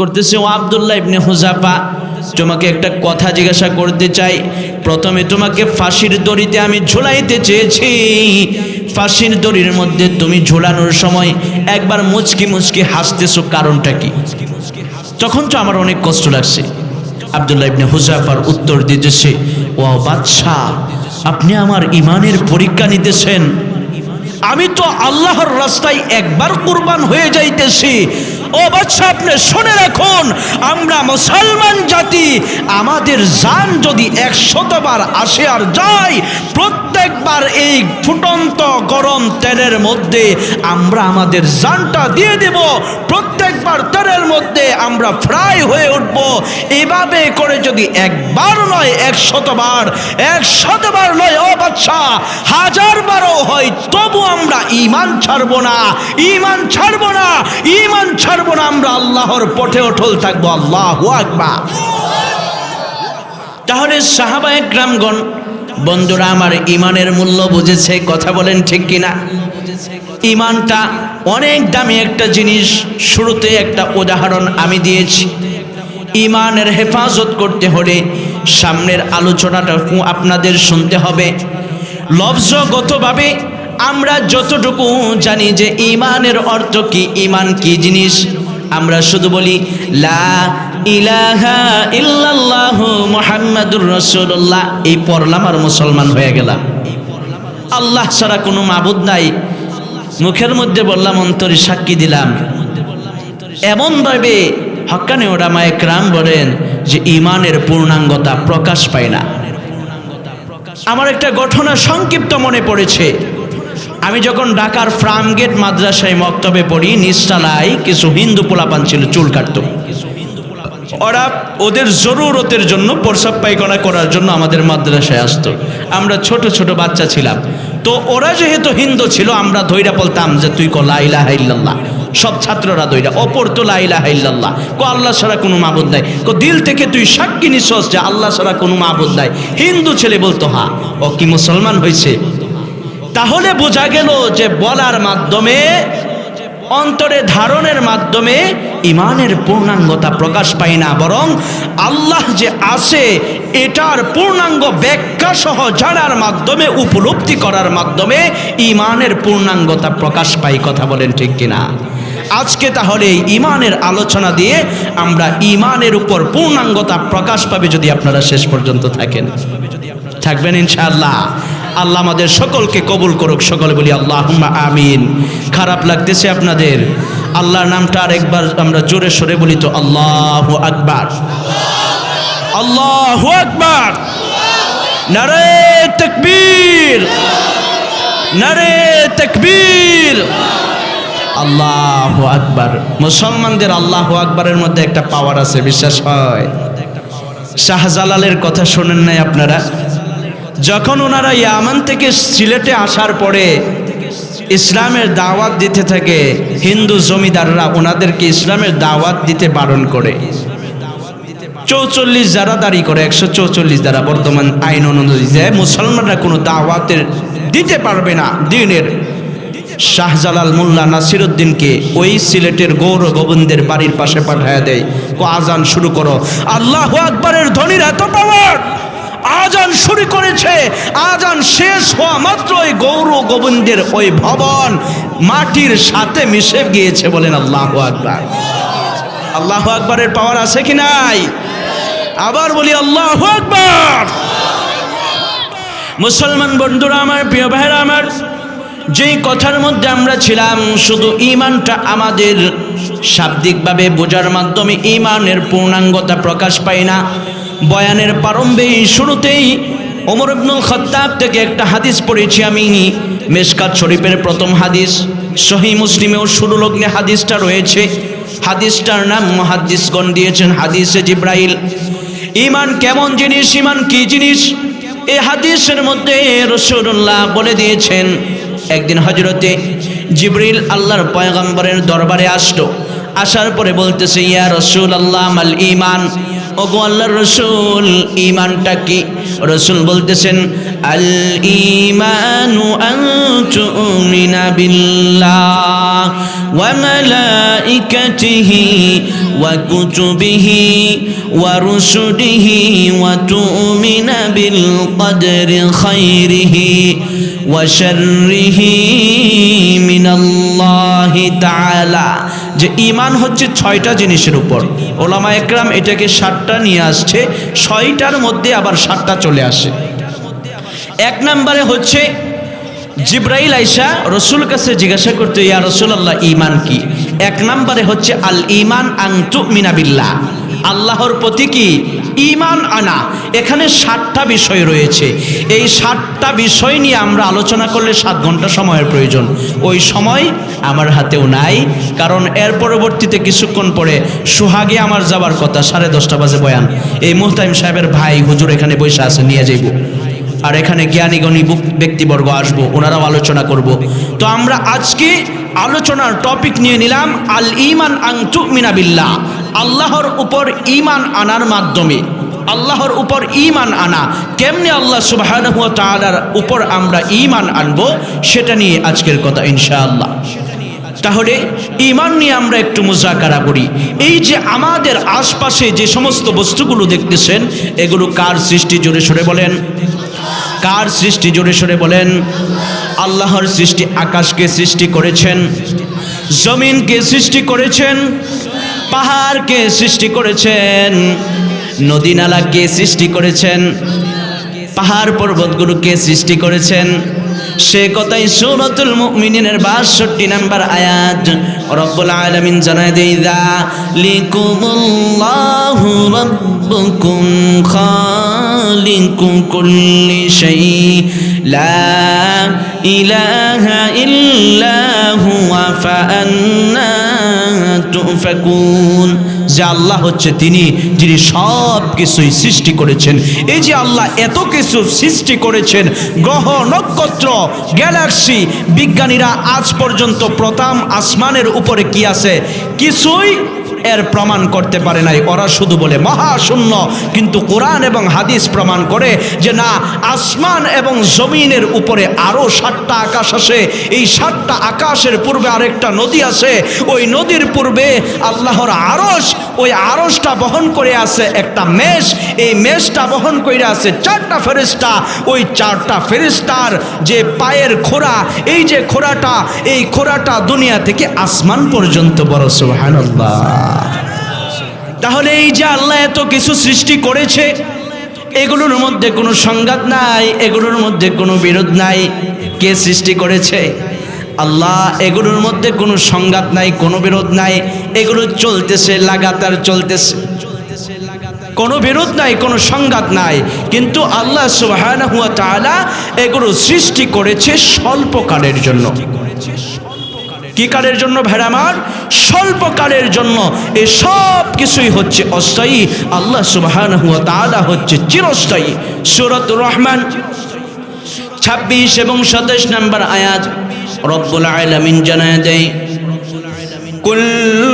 করতেছে, ও আবদুল্লাহ ইবনে হুজাফা, তোমাকে একটা কথা জিজ্ঞাসা করতে চাই। প্রথমে তোমাকে ফাঁসির দড়িতে আমি ঝুলাইতে চেয়েছি। ফাঁসির দড়ির মধ্যে তুমি ঝুলানোর সময় একবার মুচকি মুচকি হাসতেছো, কারণটা কি? তখন তো আমার অনেক কষ্ট লাগছে। আবদুল্লাহ ইবনে হুজাফার উত্তর দিতেছে, ও বাচ্চা আপনি আমার ইমানের পরীক্ষা নিতেছেন। আমি তো আল্লাহর রাস্তায় একবার কুরবান হয়ে যাইতেছি। ও বাচ্চা, আপনি শুনে রাখুন, আমরা মুসলমান জাতি, আমাদের যান যদি একশতবার আসে আর যাই প্রত্যেকবার এই ফুটন্ত গরম তেলের মধ্যে আমরা আমাদের যানটা দিয়ে দেব। প্রত্যেকবার মধ্যে আমরা ফ্রাই হয়ে উঠব। এভাবে করে যদি একবার নয়, একশতবার একশতবার নয়, ও বাচ্চা হাজার বারও হয়, তবু আমরা ইমান ছাড়বো না ইমান ছাড়বো না ইমান ছাড়বো না, আমরা আল্লাহর পথে অটল থাকব। আল্লাহ আকবার। তাহলে সাহাবায়ে গ্রামগণ, বন্ধুরা আমার ইমানের মূল্য বুঝেছে, কথা বলেন ঠিক কিনা? ইমানটা অনেক দামি একটা জিনিস। শুরুতে একটা উদাহরণ আমি দিয়েছি। ইমানের হেফাজত করতে হলে সামনের আলোচনাটা আপনাদের শুনতে হবে। লফজগতভাবে আমরা যতটুকু জানি যে ইমানের অর্থ কি ইমান কি জিনিস আমরা শুধু বলি লা ইলাহা ইল্লাল্লাহ মুহাম্মাদুর রাসূলুল্লাহ। এই পড়লাম আর মুসলমান হয়ে গেলাম। আল্লাহ ছাড়া কোনো মাবুদ নাই। মুখের মধ্যে বললাম, অন্তরে সাক্ষী দিলাম। এমনভাবে হক্কানি ওরামা একরাম বলেন যে ইমানের পূর্ণাঙ্গতা প্রকাশ পায় না। আমার একটা ঘটনা সংক্ষিপ্ত মনে পড়েছে। আমি যখন ঢাকার ফ্রামগেট মাদ্রাসায় মক্তবে পড়ি, নিচতলায় কিছু হিন্দু পোলাপান ছিল, চুল কাটত। ওরা ওদের জরুরতের জন্য প্রসাব পায়খানা করার জন্য আমাদের মাদ্রাসায় আসতো। আমরা ছোট ছোট বাচ্চা ছিলাম। তো ওরা যেহেতু হিন্দু ছিল, আমরা ধৈরা বলতাম যে তুই ক লাইলা হাইল্লাল্লাহ সব ছাত্ররা দইরা অপর তো লাইলা হাইল্লাল্লাহ কো আল্লাহ ছাড়া কোনো মাবুদ নাই। কো দিল থেকে তুই সাক্ষী নিঃশ্বাস যে আল্লাহ ছাড়া কোনো মাবুদ নাই। হিন্দু ছেলে বলতো, হা, ও কি মুসলমান হয়েছে তাহলে বোঝা গেল যে বলার মাধ্যমে, অন্তরে ধারণের মাধ্যমে ইমানের পূর্ণাঙ্গতা প্রকাশ পায় না, বরং আল্লাহ যে আছে, এটার পূর্ণাঙ্গ ব্যাখ্যা সহ জানার মাধ্যমে, উপলব্ধি করার মাধ্যমে ইমানের পূর্ণাঙ্গতা প্রকাশ পাই কথা বলেন ঠিক কিনা? আজকে তাহলে ইমানের আলোচনা দিয়ে আমরা ইমানের উপর পূর্ণাঙ্গতা প্রকাশ পাবে যদি আপনারা শেষ পর্যন্ত থাকেন। থাকবেন ইনশাআল্লাহ। আল্লাহ আমাদের সকলকে কবুল করুক, সকলে বলি আল্লাহ আমিন। খারাপ লাগতেছে আপনাদের আল্লাহর নামটা আরেকবার আমরা জোরে সরে বলি তো, আল্লাহ আকবার। আল্লাহ আকবার। নারে তকবীর। নারে তকবীর। আল্লাহ আকবার। মুসলমানদের আল্লাহ আকবরের মধ্যে একটা পাওয়ার আছে, বিশ্বাস হয়? শাহজালালের কথা শোনেন নাই আপনারা? যখন ওনারা ইয়ামান থেকে সিলেটে আসার পরে ইসলামের দাওয়াত দিতে থাকে, হিন্দু জমিদাররা ওনাদেরকে ইসলামের দাওয়াত দিতে বারণ করে। চৌচল্লিশ যারা দাঁড়ি করে, একশো চৌচল্লিশ দ্বারা বর্তমান আইন অনুযায়ী যে মুসলমানরা কোনো দাওয়াতের দিতে পারবে না দিনের। শাহজালাল মোল্লা নাসিরুদ্দিনকে ওই সিলেটের গৌর গোবিন্দের বাড়ির পাশে পাঠায় দেয়। আজান শুরু করো। আল্লাহ আকবরের ধ্বনির এত পাওয়ার! আজান শুরু করেছে। আজান শেষ হওয়া মাত্র ওই গৌর গোবিন্দের ওই ভবন মাটির সাথে মিশে গিয়েছে বলেন আল্লাহ আকবর। আল্লাহ আকবরের পাওয়ার আছে কি নাই? আবার বলি আল্লাহ আকবর। মুসলমান বন্ধুরা আমার, প্রিয় ভাইরা আমার, যেই কথার মধ্যে আমরা ছিলাম, শুধু ইমানটা আমাদের শাব্দিকভাবে বোঝার মাধ্যমে ইমানের পূর্ণাঙ্গতা প্রকাশ পায় না। বয়ানের প্রারম্ভে শুরুতেই ওমর ইবনুল খত্তাব থেকে একটা হাদিস পড়েছি আমি, মেশকাত শরীফের প্রথম হাদিস। সহি মুসলিমেও শুরু লগ্নে হাদিসটা রয়েছে। হাদিসটার নাম মহাদিসগণ দিয়েছেন হাদিসে জিব্রাইল। ইমান কেমন জিনিস ইমান কি জিনিস? এই হাদিসের মধ্যে রসুল্লাহ বলে দিয়েছেন, একদিন হজরতে জিবরিল আল্লাহর পয়গম্বরের দরবারে আসলো। আসার পরে বলতেছে, ইয়া রসুল আল্লাহ মাল ইমান ওগো আল্লাহর রসুল ইমানটা কি? রসুল বলতেছেন, আল ইমানু আন্তুমিনা বিল্লাহ ওয়া মালাইকাতিহি ওয়া কুতুবিহি ওয়া রুসুলিহি ওয়া তুমিনা বিল কদরি খাইরিহি ওয়া শাররিহি মিনাল্লাহি তাআলা। যে ইমান হচ্ছে ছয়টা জিনিসের উপর। ওলামা একরাম এটাকে সাতটা নিয়ে আসছে, ছয়টার মধ্যে আবার সাতটা চলে আসে। এক নম্বরে হচ্ছে জিব্রাইল আইসা রসুল কাছে জিজ্ঞাসা করতে, ইয়া রসুল্লাহ ইমান কি? এক নম্বরে হচ্ছে আল ইমান আংটু মিনাবিল্লা আল্লাহর প্রতি কি? ইমান আনা। এখানে সাতটা বিষয় রয়েছে। এই সাতটা বিষয় নিয়ে আমরা আলোচনা করলে সাত ঘণ্টা সময়ের প্রয়োজন। ওই সময় আমার হাতেও নাই, কারণ এর পরবর্তীতে কিছুক্ষণ পরে সোহাগে আমার যাবার কথা, সাড়ে দশটা বাজে বয়ান। এই মুহতাইম সাহেবের ভাই হুজুর এখানে বসে আছে, নিয়ে যাইব। আর এখানে জ্ঞানীগণী ব্যক্তিবর্গ আসব, ওনারাও আলোচনা করব। তো আমরা আজকে আলোচনার টপিক নিয়ে নিলাম আল ইমান আংতু মিনাবিল্লাহ আল্লাহর উপর ইমান আনার মাধ্যমে, আল্লাহর উপর ইমান আনা, কেমনে আল্লাহ তাআলার উপর আমরা ইমান আনব সেটা নিয়ে আজকের কথা ইনশাআল্লাহ। তাহলে ইমান নিয়ে আমরা একটু মুজাকারা করি। এই যে আমাদের আশপাশে যে সমস্ত বস্তুগুলো দেখতেছেন, এগুলো কার সৃষ্টি জোরে সরে বলেন? কার সৃষ্টি জোরে সরে বলেন? আল্লাহর সৃষ্টি আকাশকে সৃষ্টি করেছেন, জমিনকে সৃষ্টি করেছেন পাহাড়কে সৃষ্টি করেছেন, নদী নালাকে সৃষ্টি করেছেন, পাহাড় পর্বতগুলোকে সৃষ্টি করেছেন। সে কথাই সুরতুল মুমিনিনের 62 নাম্বার আয়াত। রব্বুল আলামিন জানায় দেই দা লিকুমুল্লাহু রাব্বুকুম খালিকু কুল্লি শাই লা ইলাহা ইল্লা হুয়া ফাআন্না তুফাকুন। যে আল্লাহ হচ্ছে তিনি, যিনি সব কিছুই সৃষ্টি করেছেন। এই যে আল্লাহ এত কিছু সৃষ্টি করেছেন, গ্রহ, নক্ষত্র, গ্যালাক্সি, বিজ্ঞানীরা আজ পর্যন্ত প্রথম আসমানের উপরে কি আছে? কিছুই এর প্রমাণ করতে পারে নাই। ওরা শুধু বলে মহাশূন্য কিন্তু কোরআন এবং হাদিস প্রমাণ করে যে না, আসমান এবং জমিনের উপরে আরও সাতটা আকাশ আছে এই সাতটা আকাশের পূর্বে আরেকটা নদী আছে। ওই নদীর পূর্বে আল্লাহর আরস ওই আরসটা বহন করে আছে একটা মেষ। এই মেষটা বহন করে আছে চারটা ফেরিস্তা ওই চারটা ফেরিস্তার যে পায়ের খোরা এই যে খোরাটা এই খোরাটা দুনিয়া থেকে আসমান পর্যন্ত বড়, সুবহানাল্লাহ। তাহলে এই যে আল্লাহ এত কিছু সৃষ্টি করেছে, এগুলোর মধ্যে কোনো সংঘাত নাই, এগুলোর মধ্যে কোনো বিরোধ নাই। কে সৃষ্টি করেছে? আল্লাহ, এগুলোর মধ্যে কোনো সংঘাত নাই, কোনো বিরোধ নাই। এগুলো চলতেছে, লাগাতার চলতেছে। কোনো বিরোধ নাই, কোনো সংঘাত নাই। কিন্তু আল্লাহ তাআলা এগুলো সৃষ্টি করেছে স্বল্পকালের জন্য। কি কালের জন্য ভেড়ামার স্বল্পকালের জন্য। এই সব কিছুই হচ্ছে অস্থায়ী। আল্লাহ সুবাহান হুয়া তাআলা হচ্ছে চিরস্থায়ী। সুরত রহমান, ছাব্বিশ এবং সাতাশ নম্বর আয়াত। রব্বুল আলামিন জানায় দেয়, কুল্লু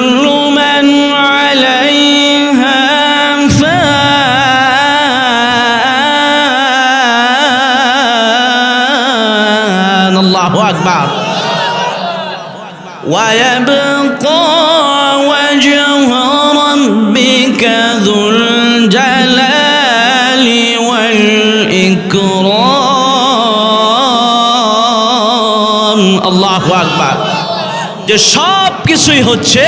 ويبقى وجه ربك ذو الجلال والإكرام الله أكبر যে সব কিছুই হচ্ছে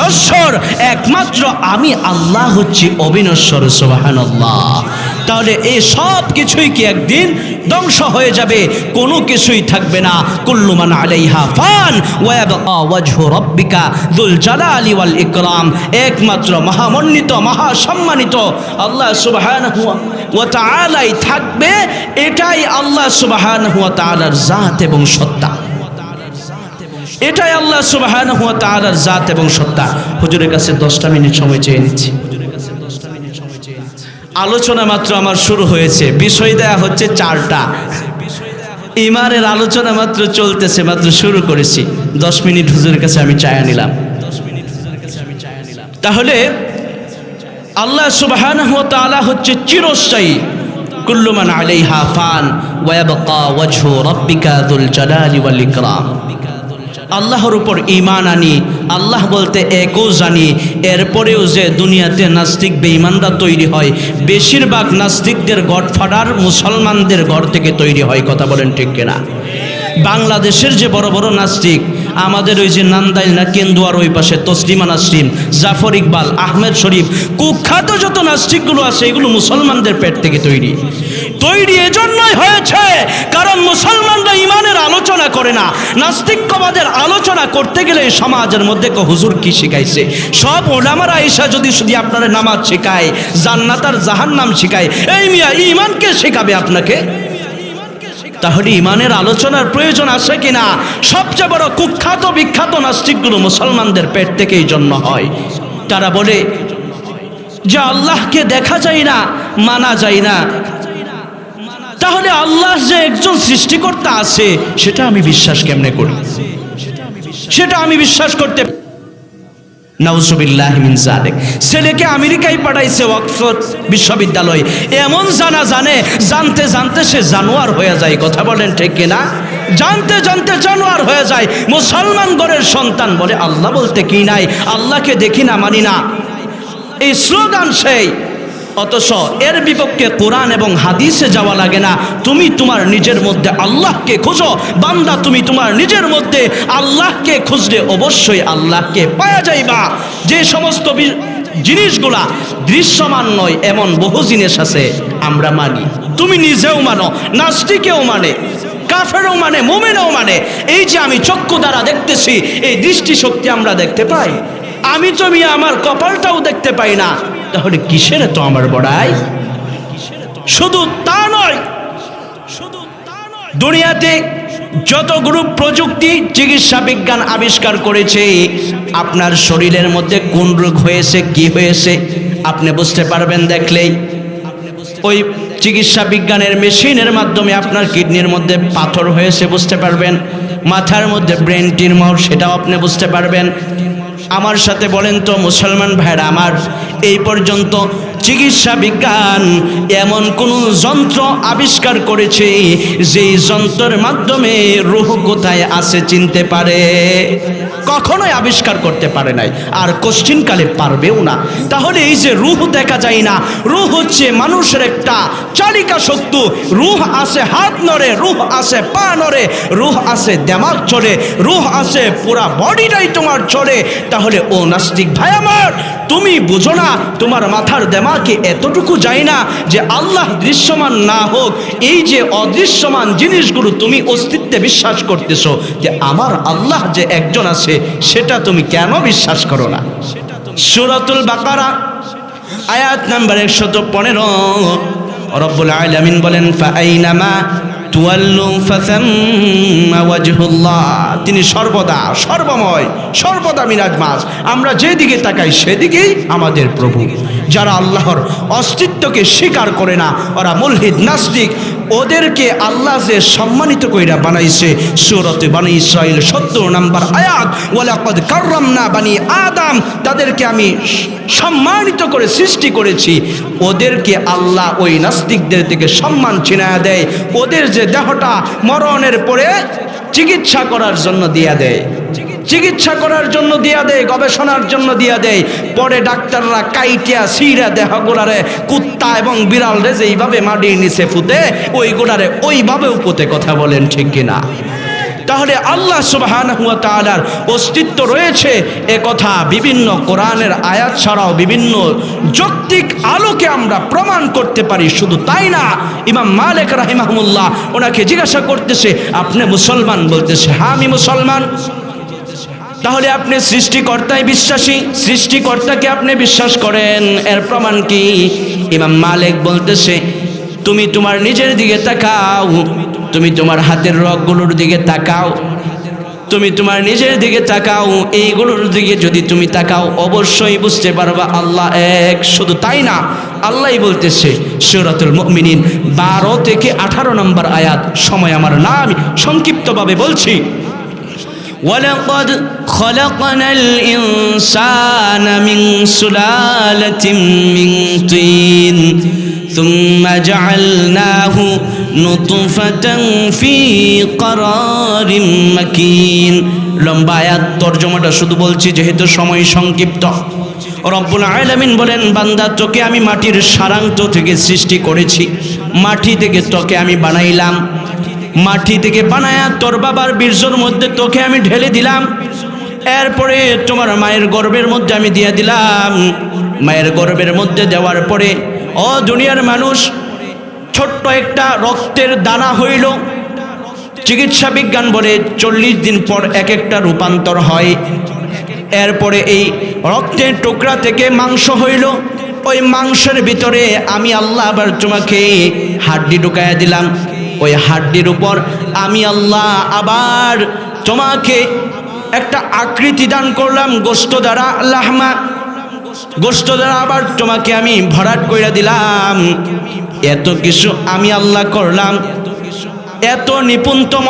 নশ্বর একমাত্র আমি আল্লাহ হচ্ছি অবিনশ্বর সোবাহান তাহলে এই সব কিছুই কি একদিন ধ্বংস হয়ে যাবে? কোনো কিছুই থাকবে না। কুল্লুমান আলাইহা ফান রাব্বিকা যুল জালালি ওয়াল ইকরাম। একমাত্র মহামণ্ডিত মহাসম্মানিত আল্লাহ সুবহানাহু ওয়া তাআলাই থাকবে। এটাই আল্লাহ সুবহানাহু ওয়া তাআলার জাত এবং সত্তা। এটাই আল্লাহ সুবহানাহু ওয়া তাআলার জাত এবং সত্তা। হুজুরের কাছে দশটা মিনিট সময় চেয়ে নিচ্ছি। আলোচনা মাত্র আমার শুরু হয়েছে। বিষয় দেয়া হচ্ছে চারটা। ইমানের আলোচনা মাত্র চলতেছে, মাত্র শুরু করেছি। দশ মিনিট হুজুরের কাছে আমি চায়া নিলাম। তাহলে আল্লাহ তাআলা হচ্ছে চিরস্থায়ী। কুল্লুমান আলাইহা ফান ওয়া ইয়াবকা ওয়াজহু রাব্বিকা যুল জালালি ওয়াল ইকরাম। আল্লাহর উপর ইমান আনি, আল্লাহ বলতে একও জানি, এরপরেও যে দুনিয়াতে নাস্তিক বেঈমানরা তৈরি হয়, বেশিরভাগ নাস্তিকদের গডফাদার মুসলমানদের ঘর থেকে তৈরি হয়, কথা বলেন ঠিক কিনা? বাংলাদেশের যে বড় বড় নাস্তিক আমাদের ওই যে নান্দাইল না কেন্দুয়ার ওই পাশে তসলিমা নাসরিন, জাফর ইকবাল, আহমেদ শরীফ, কুখ্যাত যত নাস্তিকগুলো আছে, এগুলো মুসলমানদের পেট থেকে তৈরি। তৈরি এজন্যই হয়েছে, কারণ মুসলমানরা ইমানের আলোচনা করে না। নাস্তিক্যবাদের আলোচনা করতে গেলে সমাজের মধ্যে হুজুর কি শিখাইছে? সব ওলামারা এসা যদি শুধু আপনারা নামাজ শেখায়, জান্নাত আর জাহান্নাম শেখায়, এই মিয়া ইমানকে শেখাবে আপনাকে? তাহলে ইমানের আলোচনার প্রয়োজন আছে কিনা? সবচেয়ে বড় কুখ্যাত, বিখ্যাত নাস্তিকগুলো মুসলমানদের পেট থেকেই জন্ম হয়। তারা বলে, যে আল্লাহকে দেখা যায় না, মানা যায় না। তাহলে আল্লাহ যে একজন সৃষ্টিকর্তা আছে, সেটা আমি বিশ্বাস কেমনে করি? সেটা আমি বিশ্বাস করতে নাউজুবিল্লাহ মিন জালিক ছেলেকে আমেরিকায় পাঠাইছে অক্সফোর্ড বিশ্ববিদ্যালয়। এমন জানা জানে, জানতে জানতে সে জানোয়ার হয়ে যায়, কথা বলেন ঠিক কিনা? জানতে জানতে জানোয়ার হয়ে যায়, মুসলমান গড়ের সন্তান বলে, আল্লাহ বলতে কি নাই? আল্লাহকে দেখি না, মানি না। এই স্লোগান সেই অথচ এর বিপক্ষে কোরআন এবং হাদিসে যাওয়া লাগে না। তুমি তোমার নিজের মধ্যে আল্লাহকে খোঁজো। বান্দা, তুমি তোমার নিজের মধ্যে আল্লাহকে খুঁজলে অবশ্যই আল্লাহকে পাওয়া যাইবা। যে সমস্ত জিনিসগুলা দৃশ্যমান নয়, এমন বহু জিনিস আছে, আমরা মানি। তুমি নিজেও মানো, নাস্তিকেও মানে কাফেরও মানে মোমেনও মানে। এই যে আমি চক্ষু দ্বারা দেখতেছি, এই দৃষ্টিশক্তি আমরা দেখতে পাই। আমি তো আমার কপালটাও দেখতে পাই না। তাহলে কিসের তো আমার বড়াই? শুধু তা নয় শুধু তা নয় দুনিয়াতে প্রযুক্তি, চিকিৎসা বিজ্ঞান আবিষ্কার করেছে, আপনার শরীরের মধ্যে কোন রোগ হয়েছে, কি হয়েছে, আপনি বুঝতে পারবেন দেখলেই। ওই চিকিৎসা বিজ্ঞানের মেশিনের মাধ্যমে আপনার কিডনির মধ্যে পাথর হয়েছে, বুঝতে পারবেন। মাথার মধ্যে ব্রেন টিউমার সেটাও আপনি বুঝতে পারবেন। আমার সাথে বলেন তো মুসলমান ভাইরা আমার এই পর্যন্ত চিকিৎসা বিজ্ঞান এমন কোনো যন্ত্র আবিষ্কার করেছে যেই যন্ত্রের মাধ্যমে রুহ কোথায় আছে চিনতে পারে? কখনোই আবিষ্কার করতে পারে নাই, আর কোশ্চিনকালে পারবেও না। তাহলে এই যে রুহ দেখা যায় না, রুহ হচ্ছে মানুষের একটা চালিকা শক্তি। রুহ আছে হাত নড়ে, রুহ আছে পা নড়ে, রুহ আছে দেমাগ চলে রুহ আছে পুরা বডিটাই তোমার চলে তাহলে ও নাস্তিক ভাই আমার, তুমি বুঝো না তোমার মাথার দেমাকে এতটুকু যায় না যে আল্লাহ দৃশ্যমান না হোক, এই যে অদৃশ্যমান জিনিসগুলো তুমি অস্তিত্বে বিশ্বাস করতেছো যে আমার আল্লাহ যে একজন আছে, সেটা তুমি কেন বিশ্বাস করো না? সুরাতুল বাকারা, আয়াত নাম্বার একশত পনেরো। রব্বুল আলামিন বলেন ওয়াজহুল্লাহ। তিনি সর্বদা, সর্বময়, সর্বদা মিরাজমাজ আমরা যেদিকে তাকাই, সেদিকেই আমাদের প্রভু। যারা আল্লাহর অস্তিত্বকে স্বীকার করে না, ওরা মুলহিদ, নাস্তিক। ওদেরকে আল্লাহ যে সম্মানিত কইরা বানাইছে, সুরতে বানি ইসরাইল সত্তর নাম্বার আয়াত, ওয়ালাকাদ কাররামনা বানি আদম, তাদেরকে আমি সম্মানিত করে সৃষ্টি করেছি। ওদেরকে আল্লাহ ওই নাস্তিকদের থেকে সম্মান ছিনায়া দেয়, ওদের যে দেহটা মরণের পরে চিকিৎসা করার জন্য দিয়া দেয়। চিকিৎসা করার জন্য দিয়া দেয় গবেষণার জন্য দিয়া দেয় পরে ডাক্তাররা কাইটিয়া, সিরা দেহা গোড়ারে কুত্তা এবং বিড়াল রে যেইভাবে মাটির নিচে ফুতে গোড়ারে ওইভাবেও পুঁতে কথা বলেন, ঠিক কিনা? তাহলে আল্লাহ সুবহানাহু ওয়া তাআলার অস্তিত্ব রয়েছে এ কথা। বিভিন্ন কোরআনের আয়াত ছাড়াও বিভিন্ন যৌক্তিক আলোকে আমরা প্রমাণ করতে পারি, শুধু তাই না? ইমাম মালিক রাহিমাহুল্লাহ ওনাকে জিজ্ঞাসা করতেছে, আপনি মুসলমান? বলতেছে হ্যাঁ আমি মুসলমান। তাহলে আপনি সৃষ্টিকর্তায় বিশ্বাসী। সৃষ্টিকর্তাকে আপনি বিশ্বাস করেন। এর প্রমাণ কি? ইমাম মালিক বলতেছে, তুমি তোমার নিজের দিকে তাকাও। তুমি তোমার হাতের রগগুলোর দিকে তাকাও। তুমি তোমার নিজের দিকে তাকাও। এইগুলোর দিকে যদি তুমি তাকাও, অবশ্যই বুঝতে পারবা আল্লাহ এক। শুধু তাই না, আল্লাহই বলতেছে, সুরাতুল মুমিনিন বারো থেকে আঠারো নম্বর আয়াত। সময় আমার না আমি সংক্ষিপ্তভাবে বলছি। ولقد خلقنا الإنسان من سلالة من طين ثم جعلناه نطفة في قرار مكين লম্বা আয়াত তর্জমাটা শুধু বলছি যেহেতু সময় সংক্ষিপ্ত রব্বুল আলামিন বলেন বান্দা তোকে আমি মাটির সারাংত থেকে সৃষ্টি করেছি মাটি থেকে তোকে আমি বানাইলাম মাটি থেকে বানায়া তোর বাবার বীর্যর মধ্যে তোকে আমি ঢেলে দিলাম। এরপরে তোমার মায়ের গর্ভের মধ্যে আমি দিয়ে দিলাম। মায়ের গর্ভের মধ্যে দেওয়ার পরে, ও দুনিয়ার মানুষ, ছোট্ট একটা রক্তের দানা হইল। চিকিৎসা বিজ্ঞান বলে চল্লিশ দিন পর এক একটা রূপান্তর হয়। এরপরে এই রক্তের টুকরা থেকে মাংস হইল। ওই মাংসের ভিতরে আমি আল্লাহ আবার তোমাকে হাড্ডি ঢুকাইয়া দিলাম। ওই হাড্ডির উপর আমি আল্লাহ আবার তোমাকে একটা আকৃতি দান করলাম গোস্ত দ্বারা আল্লাহমা গোস্ত দ্বারা আবার তোমাকে আমি ভরাট কইরা দিলাম। এত কিছু আমি আল্লাহ করলাম। এত নিপুণতম।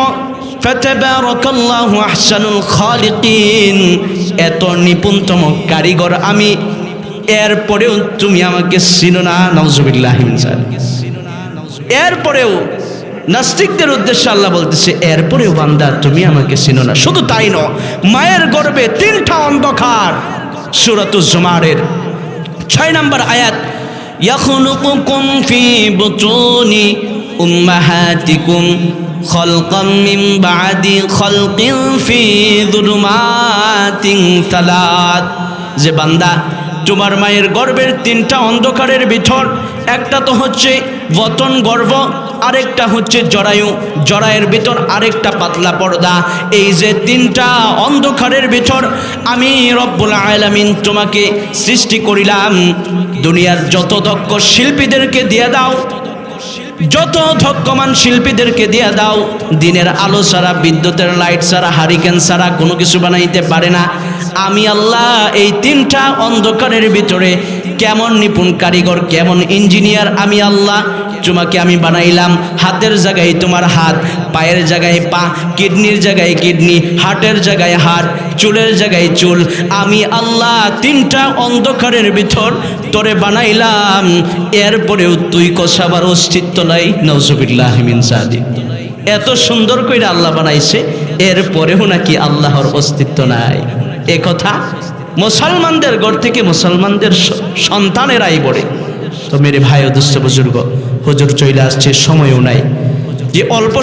এত নিপুণতম কারিগর আমি। এরপরেও তুমি আমাকে চিনো না নওজুবিল্লাহ এরপরেও নাস্তিকদের উদ্দেশ্যে আল্লাহ বলতেছে, এরপরেও বান্দা, তুমি আমাকে চিনো না। শুধু তাই ন মায়ের গর্বে তিনটা অন্ধকার। সুরাত জুমারের ছয় নম্বর আয়াত ইয়াখনুকুকুম ফি বুতুনি উম্মাহাতিকুম খলকম মিন বাদি খলকিন ফি যুলুমাতিন সালাত। যে বান্দা তোমার মায়ের গর্বের তিনটা অন্ধকারের ভিতর একটা তো হচ্ছে বতন গর্ভ আরেকটা হচ্ছে জরায়ু। জরায়ের ভিতর আরেকটা পাতলা পর্দা। এই যে তিনটা অন্ধকারের ভিতর, আমি রব্বুল আলামিন তোমাকে সৃষ্টি করিলাম। দুনিয়ার যত দক্ষ শিল্পীদেরকে দিয়ে দাও যত ধক্যমান শিল্পীদেরকে দিয়ে দাও, দিনের আলো ছাড়া, বিদ্যুতের লাইট ছাড়া, হারিকেন ছাড়া কোনো কিছু বানাইতে পারে না। আমি আল্লাহ এই তিনটা অন্ধকারের ভিতরে কেমন নিপুণ কারিগর, কেমন ইঞ্জিনিয়ার, আমি আল্লাহ তোমাকে আমি বানাইলাম। হাতের জায়গায় তোমার হাত, পায়ের জায়গায় পা, কিডনির জায়গায় কিডনি, হার্টের জায়গায় হার্ট, চুলের জায়গায় চুল। আমি আল্লাহ তিনটা অন্ধকারের ভিতর তোরে বানাইলাম। এরপরেও তুই কষাবার অস্তিত্ব নাই। নজবিল্লাহ সাদি এত সুন্দর করে আল্লাহ বানাইছে, এরপরেও নাকি আল্লাহর অস্তিত্ব নাই। এ কথা মুসলমানদের ঘর থেকে মুসলমানদের সন্তানেরাই বলে। তো মেরে ভাই দুস্থ বুজুর্গ হুজুর চলে আসছে সময়ও নাই। যে অল্প